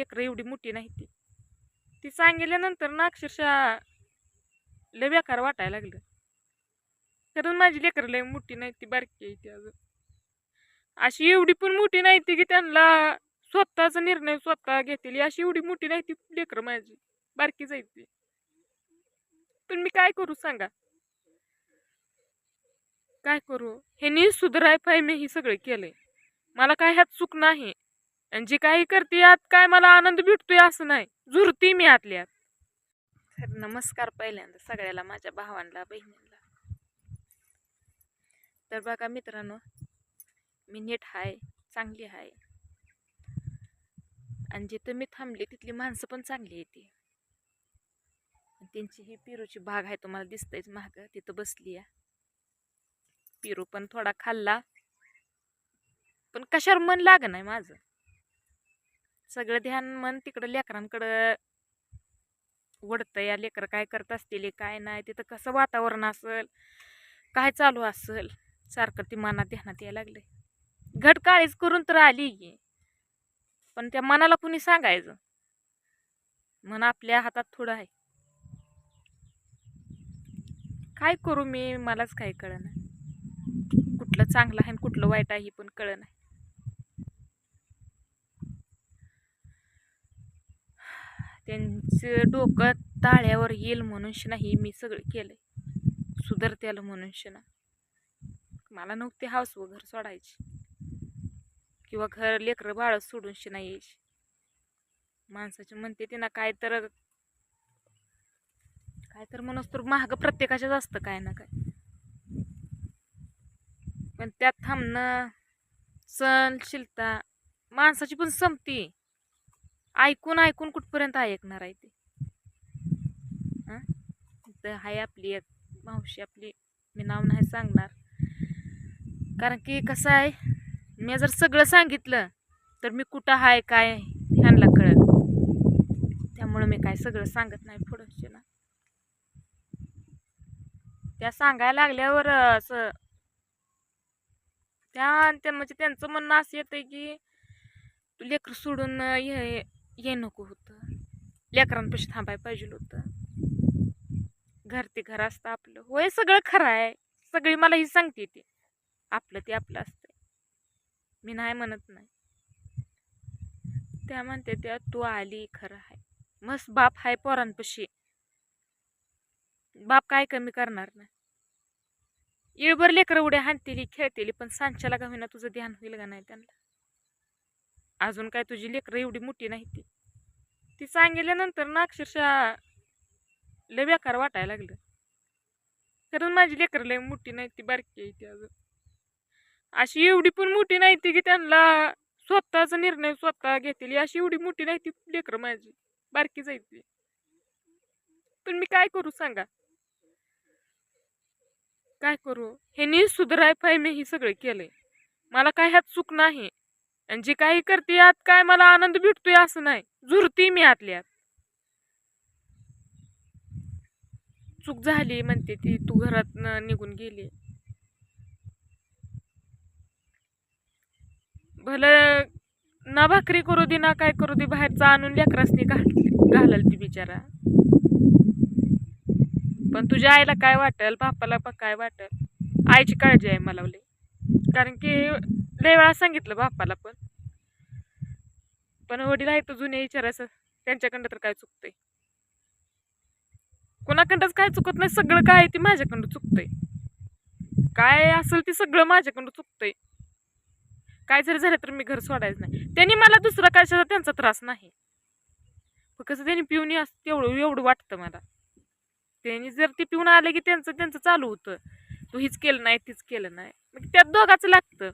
लेकरं एवढी मोठी नाही ती. ती सांगितल्यानंतर ना अक्षरशः लय बेकार वाटायला लागलं. कारण माझी लेकरं लय मोठी नाही ती बारकी आहे ती अजून. अशी एवढी पण मोठी नाही ती की त्यांना स्वतःचा निर्णय स्वतः घेतील. अशी एवढी मोठी नाही ती लेकरं माझी. बारकीच आहे ती. पण मी काय करू सांगा? काय करू? ह्यानी सुधराय पाय मी हे सगळं केलंय. मला काय ह्यात चूक नाही. आणि जे काही करते यात काय मला आनंद भेटतोय असं नाही. झुरती मी आतल्यात तर नमस्कार पहिल्यांदा सगळ्याला माझ्या भावांना बहिणींना. तर बघा मित्रांनो मी नीट आहे चांगली आहे आणि जिथं मी थांबले तिथली माणसं पण चांगली येते त्यांची ही पिरूची बाग आहे तुम्हाला दिसतंयच महाग तिथं बसली आहे. पिरू पण थोडा खाल्ला. पण कशावर मन लाग नाही माझं? सगळं ध्यान मन तिकडं लेकरांकडं वडतं या लेकरं काय करत असतील काय नाही तिथं कसं वातावरण असेल काय चालू असेल सारखं ती मनात ध्यानात यायला लागले घट काळीच करून तर आली पण त्या मनाला कुणी सांगायचं? मन आपल्या हातात थोडं आहे. काय करू मी? मलाच काही कळ नाही कुठलं चांगलं आहे आणि कुठलं वाईट आहे हे पण कळ नाही त्यांचं डोकं ताळ्यावर येईल म्हणून नाही मी सगळं केलंय. सुधरत्याला म्हणून ना मला नव्हते हाऊस व घर सोडायची. किंवा घर लेकरं बाळ सोडून शिना यायची. माणसाची म्हणते ते ना काय तर काय तर म्हणूस तर महाग प्रत्येकाच्याच असतं काय ना काय. पण त्यात थांबणं सहनशीलता माणसाची पण संपती ऐकून ऐकून कुठपर्यंत ऐकणार आहे ते? हं? इथं आहे आपली एक मावशी आपली मी नाव नाही सांगणार. कारण की कसं आहे मी जर सगळं सांगितलं तर मी कुठं आहे काय ह्यांना कळत त्यामुळं मी काय सगळं सांगत नाही पुढं ना. त्या सांगायला लागल्यावर असं त्या म्हणजे त्यांचं म्हणणं असं येतं की तू लेकर सोडून हे ये नको होतं. लेकरांपाशी थांबायला पाहिजे होतं. घर ते घर असतं आपलं. होय सगळं खरं आहे. सगळी मला ही सांगते ती. आपलं ते आपलं असतंय. मी नाही म्हणत नाही. त्या म्हणते त्या तू आली खरं आहे. मस्त बाप आहे पोरांपाशी. बाप काय कमी करणार नाही. येळभर लेकरं उड्या हाणतेली खेळतेली पण सांच्याला का होईना तुझं ध्यान होईल का नाही त्यांना? अजून काय तुझी लेकरं एवढी मोठी नाही ती. ती सांगितल्यानंतर ना अक्षरशः लय बेकार वाटायला लागलं. कारण माझी लेकरं लय मोठी नाही ती बारकी आहे ती अजून. अशी एवढी पण मोठी नाही ती की त्यांना स्वतःचा निर्णय स्वतः घेतील. अशी एवढी मोठी नाही ती लेकरं माझी. बारकीच आहे ती. पण मी काय करू सांगा? काय करू? हे सुधराय पाहिजे मी हे सगळं केलंय. मला काय ह्यात चूक नाही. आणि जे काही करते यात काय मला आनंद भेटतोय असं नाही. झुरती मी आतल्यात. चूक झाली म्हणते ती तू घरात निघून गेली. भलं ना भाकरी करू दे ना काय करू दे बाहेरचा आणून लेकरासनी घाल घालाल ती बिचारा. पण तुझ्या आईला काय वाटेल? बापाला पण काय वाटेल? आईची काळजी आहे मला कारण की लय वेळा सांगितलं बापाला पण. पण वडील आहे तर जुने विचारायचं त्यांच्याकडं तर काय चुकतंय? कोणाकडंच काय चुकत नाही सगळं काय ते माझ्याकडं चुकतंय. काय असेल ते सगळं माझ्याकडं चुकतंय. काय जरी झालं तर मी घर सोडायचं नाही. त्यांनी मला दुसरा कशाचा त्यांचा त्रास नाही. कसं त्यांनी पिऊन असं तेवढं एवढं वाटतं मला. त्यांनी जर ते पिऊन आले की त्यांचं त्यांचं चालू होतं. तू हीच केलं नाही तीच केलं नाही. मग त्यात दोघाचं लागतं.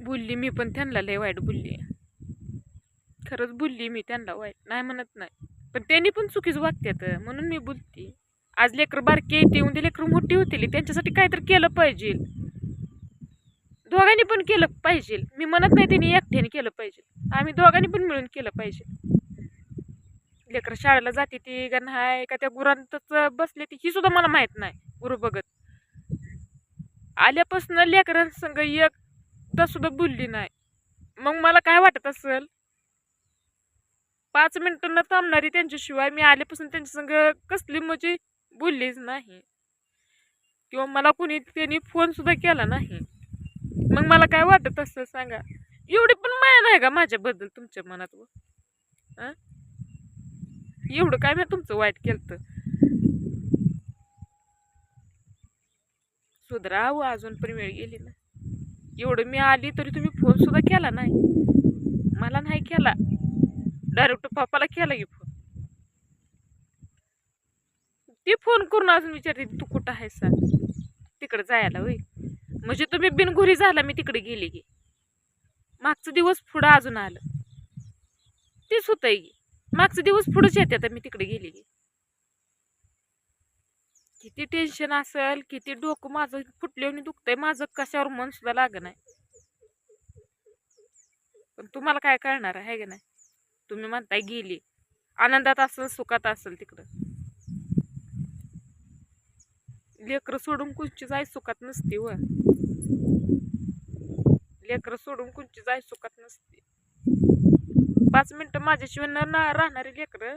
बोलली मी पण त्यांना लय वाईट बोलली. खरंच बोलली मी त्यांना वाईट नाही म्हणत नाही. पण त्यांनी पण चुकीच वागतात म्हणून मी बोलते. आज लेकर बारकी येते उद्या लेकर मोठी होतील त्यांच्यासाठी काहीतरी केलं पाहिजे. दोघांनी पण केलं पाहिजे. मी म्हणत नाही त्यांनी एकट्याने केलं पाहिजे. आम्ही दोघांनी पण मिळून केलं पाहिजे. लेकर शाळेला जाते ती का नाही का त्या गुरांतच बसले ती ही सुद्धा मला माहीत नाही गुरु बघत. आल्यापासून लेकरांसंग एकदा सुद्धा बोलली नाही. मग मला काय वाटत असेल? पाच मिनटं न थांबणारी त्यांच्याशिवाय मी आल्यापासून त्यांच्या संग कसली म्हणजे बोललीच नाही. किंवा मला कुणी त्यांनी फोन सुद्धा केला नाही. मग मला काय वाटत असं सांगा? एवढी पण माया नाही का माझ्याबद्दल तुमच्या मनात व? एवढं काय मी तुमचं वाईट केलं सुधरावं अजून पण वेळ गेली ना. एवढं मी आली तरी तुम्ही फोन सुद्धा केला नाही. मला नाही केला. डायरेक्ट पप्पाला केला की फोन ती फोन करून अजून विचारते तू कुठं आहेस सा? तिकडे जायला होई म्हणजे तुम्ही बिनघुरी झाला मी तिकडे गेली की. मागचा दिवस पुढं अजून आलं. तेच होतंय की. मागचा दिवस पुढेच येते आता मी तिकडे गेली. की किती टेन्शन असेल किती डोकं माझं फुटल्याने दुखतंय माझं कशावर मन सुद्धा लाग नाही. पण तुम्हाला काय कळणार आहे का नाही? तुम्ही म्हणताय गेली. आनंदात असेल सुखात असेल तिकडं. लेकरं सोडून कुंची जाय सुखात नसते व लेकरं सोडून कुंची जाय सुखात नसते. पाच मिनटं माझ्याशिवाय न ना- राहणारी लेकरं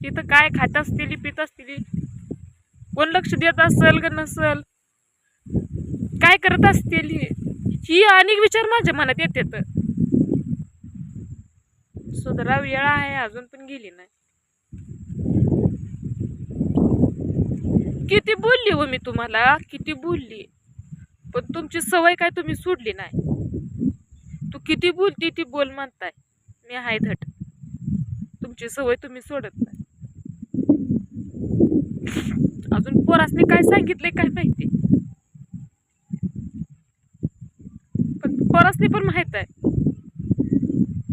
तिथं काय खात असतील पित असतील कोण लक्ष देत असेल का नसल? काय करत असतील? ही अनेक विचार माझ्या मनात येतात. सुधरा वेळ आहे अजून पण गेली नाही. किती बोलली हो मी तुम्हाला? किती बोलली? पण तुमची सवय काय तुम्ही सोडली नाही. तू किती बोलती ती बोल म्हणताय. मी हाय धट. तुमची सवय तुम्ही सोडत नाही. अजून पोरासने काय सांगितलंय काय माहिती? पण पोरासने पण माहीत आहे.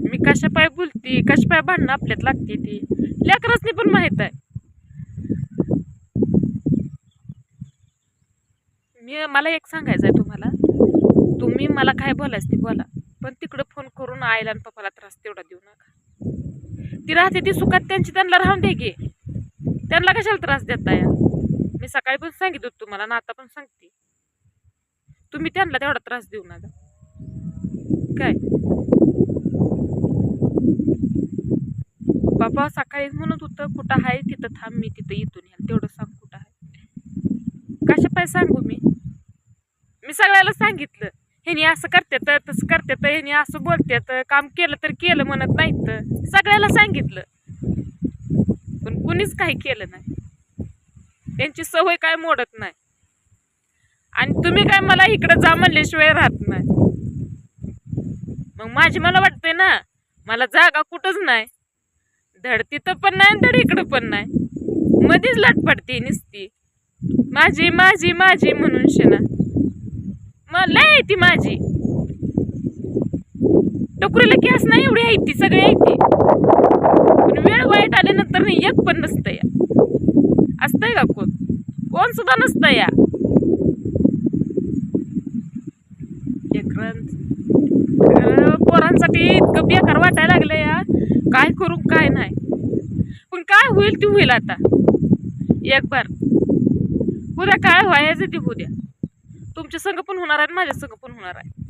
मी कशा पाय बोलती कशा पाय भांडणं आपल्यात लागते ती लेकरासने पण माहीत आहे. मी मला एक सांगायचं आहे तुम्हाला. तुम्ही मला काय बोलायच ते बोला. पण तिकडं फोन करून आईला आणि पप्पाला त्रास तेवढा देऊ नका. ती राहते ती सुखात त्यांची त्यांना राहून दे गे त्यांना कशाला त्रास देता या मी सकाळी पण सांगितलं होतं तुम्हाला ना आता पण सांगते. तुम्ही त्यांना तेवढा त्रास देऊ नका. काय? बाबा सकाळी म्हणत होतं कुठं आहे? तिथं थांब मी तिथं इथून याल तेवढं सांग कुठं आहे. कशा पाय सांगू मी? मी सगळ्याला सांगितलं. ह्यानी असं करतात तसं करतात ह्यानी असं बोलतात काम केलं तर केलं म्हणत नाही तर सगळ्याला सांगितलं. पण कुणीच काही केलं नाही. त्यांची सवय काय मोडत नाही. आणि तुम्ही काय मला इकडं जा म्हणल्याशिवाय राहत नाही. मग माझी मला वाटते ना मला जागा कुठंच नाही. धड तिथं पण नाही धड इकडं पण नाही. मध्येच लटपडते नुसती. माझी माझी माझी म्हणून शेना. लय ती माझी. टोकरीला गॅस नाही एवढी आहे ती सगळी आहे ती. पण वेळ वाईट आल्यानंतर नाही एक पण नसतं या. असतंय का कोण? कोण सुद्धा नसतं या. पोरांसाठी इतकं बेकार वाटायला लागलं या. काय करू काय नाही. पण काय होईल ते होईल आता. एक बार. उद्या काय व्हायचं ते उद्या तुमच्या संग पण होणार आहे माझ्या संग पण होणार आहे